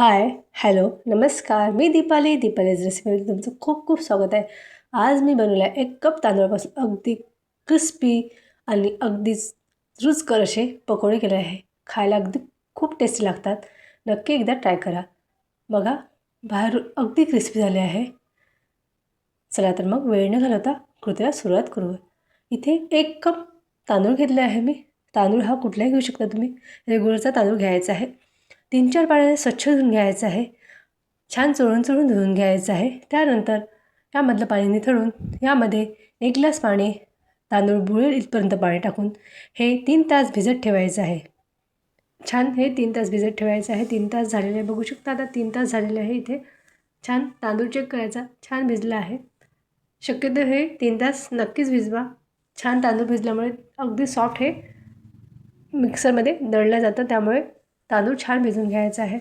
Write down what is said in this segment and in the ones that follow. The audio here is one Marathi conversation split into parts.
हाय हॅलो नमस्कार. मी दीपाली. दीपालीज रेसिपीमध्ये तुमचं खूप खूप स्वागत आहे. आज मी बनवलं आहे एक कप तांदूळापासून अगदी क्रिस्पी आणि अगदीच रुचकर असे पकोडे केले आहे. खायला अगदी खूप टेस्टी लागतात. नक्की एकदा ट्राय करा. बघा बाहेर अगदी क्रिस्पी झाले आहे. चला तर मग वेळ न घालवता कृतीला सुरुवात करू इथे एक कप तांदूळ घेतले आहे मी. तांदूळ हा कुठलाही घेऊ शकता तुम्ही. रेग्युलरचा तांदूळ घ्यायचा आहे. तीन चार पाण्याने स्वच्छ धुवून घ्यायचं आहे. छान चोळून चोळून धुवून घ्यायचं आहे. त्यानंतर यामधलं पाणी निथळून यामध्ये एक ग्लास पाणी तांदूळ बुळेल इथपर्यंत पाणी टाकून हे तीन तास भिजत ठेवायचं आहे. छान हे तीन तास भिजत ठेवायचं आहे. तीन तास झालेले आहे. बघू शकता आता तीन तास झालेले आहे इथे. छान तांदूळ चेक करायचा. छान भिजला आहे. शक्यतो हे तीन तास नक्कीच भिजवा. छान तांदूळ भिजल्यामुळे अगदी सॉफ्ट हे मिक्सरमध्ये दळलं जातं. त्यामुळे तांदूळ छान भिजून घ्यायचा आहे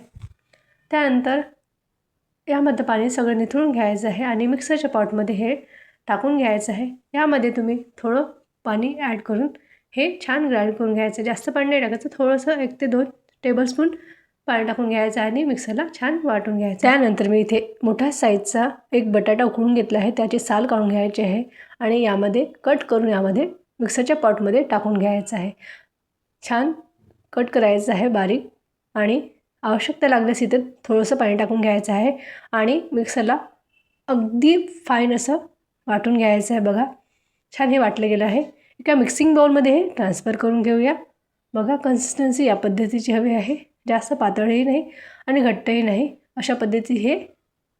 त्यानंतर यामध्ये पाणी सगळं निथळून घ्यायचं आहे आणि मिक्सरच्या पॉटमध्ये हे टाकून घ्यायचं आहे. यामध्ये तुम्ही थोडं पाणी ॲड करून हे छान ग्राइंड करून घ्यायचं जास्त पाणी नाही टाकायचं थोडंसं एक ते दोन टेबलस्पून पाणी टाकून घ्यायचं आणि मिक्सरला छान वाटून घ्यायचं त्यानंतर मी इथे मोठ्या साईजचा एक बटाटा उकळून घेतला आहे. त्याची साल काढून घ्यायची आहे आणि यामध्ये कट करून यामध्ये मिक्सरच्या पॉटमध्ये टाकून घ्यायचं आहे. छान कट करायचं आहे बारीक. आणि आवश्यकता लागल्यास इथे थोडंसं पाणी टाकून घ्यायचं आहे. आणि मिक्सरला अगदी फाईन असं वाटून घ्यायचं आहे बघा. छान हे वाटलं गेलं आहे. एका मिक्सिंग बाउलमध्ये हे ट्रान्सफर करून घेऊया. बघा कन्सिस्टन्सी या पद्धतीची हवी आहे. जास्त पातळही नाही आणि घट्टही नाही. अशा पद्धती हे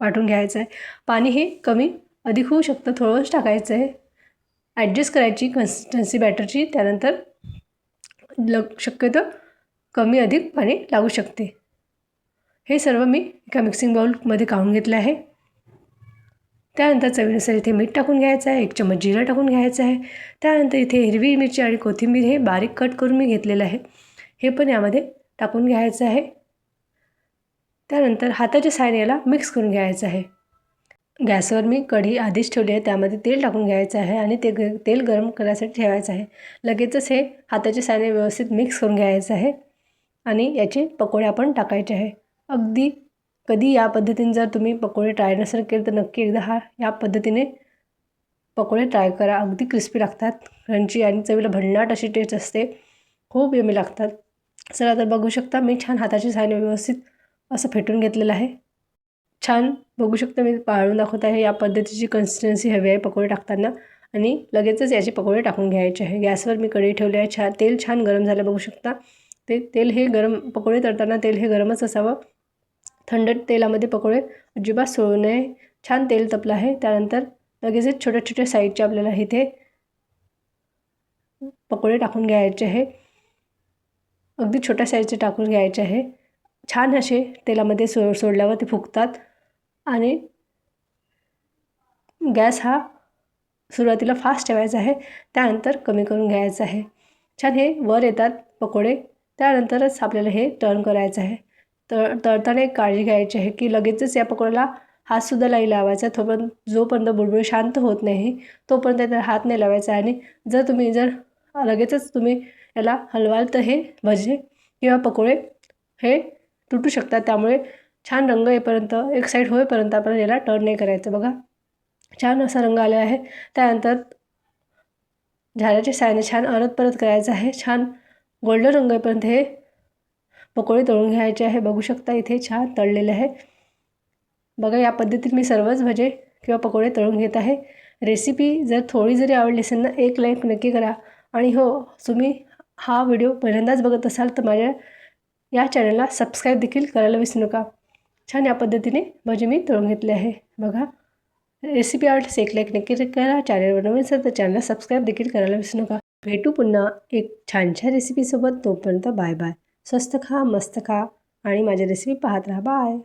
वाटून घ्यायचं आहे. पाणी हे कमी अधिक होऊ शकतं थोडंच टाकायचं आहे. ॲडजस्ट करायची कन्सिस्टन्सी बॅटरची त्यानंतर लग शक्यतो कमी अधिक पाणी लागू शकते. हे सर्व मी एका मिक्सिंग बाउलमध्ये काढून घेतलं आहे. त्यानंतर चवीनुसार इथे मीठ टाकून घ्यायचं आहे. एक चमच जिरं टाकून घ्यायचं आहे. त्यानंतर इथे हिरवी मिरची आणि कोथिंबीर हे बारीक कट करून मी घेतलेलं आहे. हे पण यामध्ये टाकून घ्यायचं आहे. त्यानंतर हाताच्या सायनेला याला मिक्स करून घ्यायचं आहे. गॅसवर मी कढी आधीच ठेवली आहे. त्यामध्ये तेल टाकून घ्यायचं आहे आणि ते ग तेल गरम करायसाठी ठेवायचं आहे. लगेचच हे हाताच्या सायने व्यवस्थित मिक्स करून घ्यायचं आहे. आणि याचे पकोडे आपण टाकायचे आहे. अगदी कधी या पद्धतीने जर तुम्ही पकोडे ट्राय नसेल केले तर नक्की एकदा हा या पद्धतीने पकोडे ट्राय करा. अगदी क्रिस्पी लागतात. क्रंची आणि चवीला भन्नाट अशी टेस्ट असते. खूप यमी लागतात. चला तर बघू शकता मी छान हाताची सायने व्यवस्थित असं फेटून घेतलेलं आहे. छान बघू शकता मी पाळून दाखवत आहे. या पद्धतीची कन्सिस्टन्सी हवी आहे पकोडे टाकताना. आणि लगेचच याचे पकोडे टाकून घ्यायचे आहे. गॅसवर मी कढई ठेवली आहे. छान तेल छान गरम झालं बघू शकता. ते तेल हे गरम पकोडे तळताना तेल हे गरमच असावं. थंड तेलामध्ये पकोडे अजिबात सोडू नये. छान तेल तपलं आहे. त्यानंतर लगेचच छोट्या छोट्या साईजचे आपल्याला इथे पकोडे टाकून घ्यायचे आहे. अगदी छोट्या साईजचे टाकून घ्यायचे आहे. छान असे तेलामध्ये सो सोडल्यावर ते फुगतात. आणि गॅस हा सुरुवातीला फास्ट ठेवायचा आहे. त्यानंतर कमी करून घ्यायचा आहे. छान हे वर येतात पकोडे. त्यानंतरच आपल्याला हे टर्न करायचं आहे. तर तळताना एक काळजी घ्यायची आहे की लगेचच या पकोड्याला हातसुद्धा नाही लावायचा. तोपर्यंत जोपर्यंत बुडबुड शांत होत नाही तोपर्यंत त्याला हात नाही लावायचा. आणि जर तुम्ही जर लगेचच तुम्ही याला हलवाल तर हे भजे किंवा पकोडे हे तुटू शकतात. त्यामुळे छान रंग येईपर्यंत एक साईड होईपर्यंत आपण याला टर्न नाही करायचं. बघा छान असा रंग आला आहे. त्यानंतर झाडाच्या सायाने छान अरत परत करायचं आहे. छान गोल्डन रंगपर्यंत हे पकोडे तळून घ्यायचे आहे. बघू शकता इथे छान तळलेले आहे. बघा या पद्धतीत मी सर्वच भजे किंवा पकोडे तळून घेत आहे. रेसिपी जर थोडी जरी आवडली असेल ना एक लाईक नक्की करा. आणि हो तुम्ही हा व्हिडिओ पहिल्यांदाच बघत असाल तर माझ्या या चॅनलला सबस्क्राईब देखील करायला विसरू नका. छान या पद्धतीने भजे मी तळून घेतले आहे. बघा रेसिपी आवडल्यास एक लाईक नक्की करा. चॅनलवर नवीन असेल तर चॅनलला सबस्क्राईब देखील करायला विसरू नका. भेटू पुन्हा एक छानशा रेसिपीसोबत तोपर्यंत बाय बाय स्वस्त खा मस्त खा आणि माझ्या रेसिपी पाहत राहा. बाय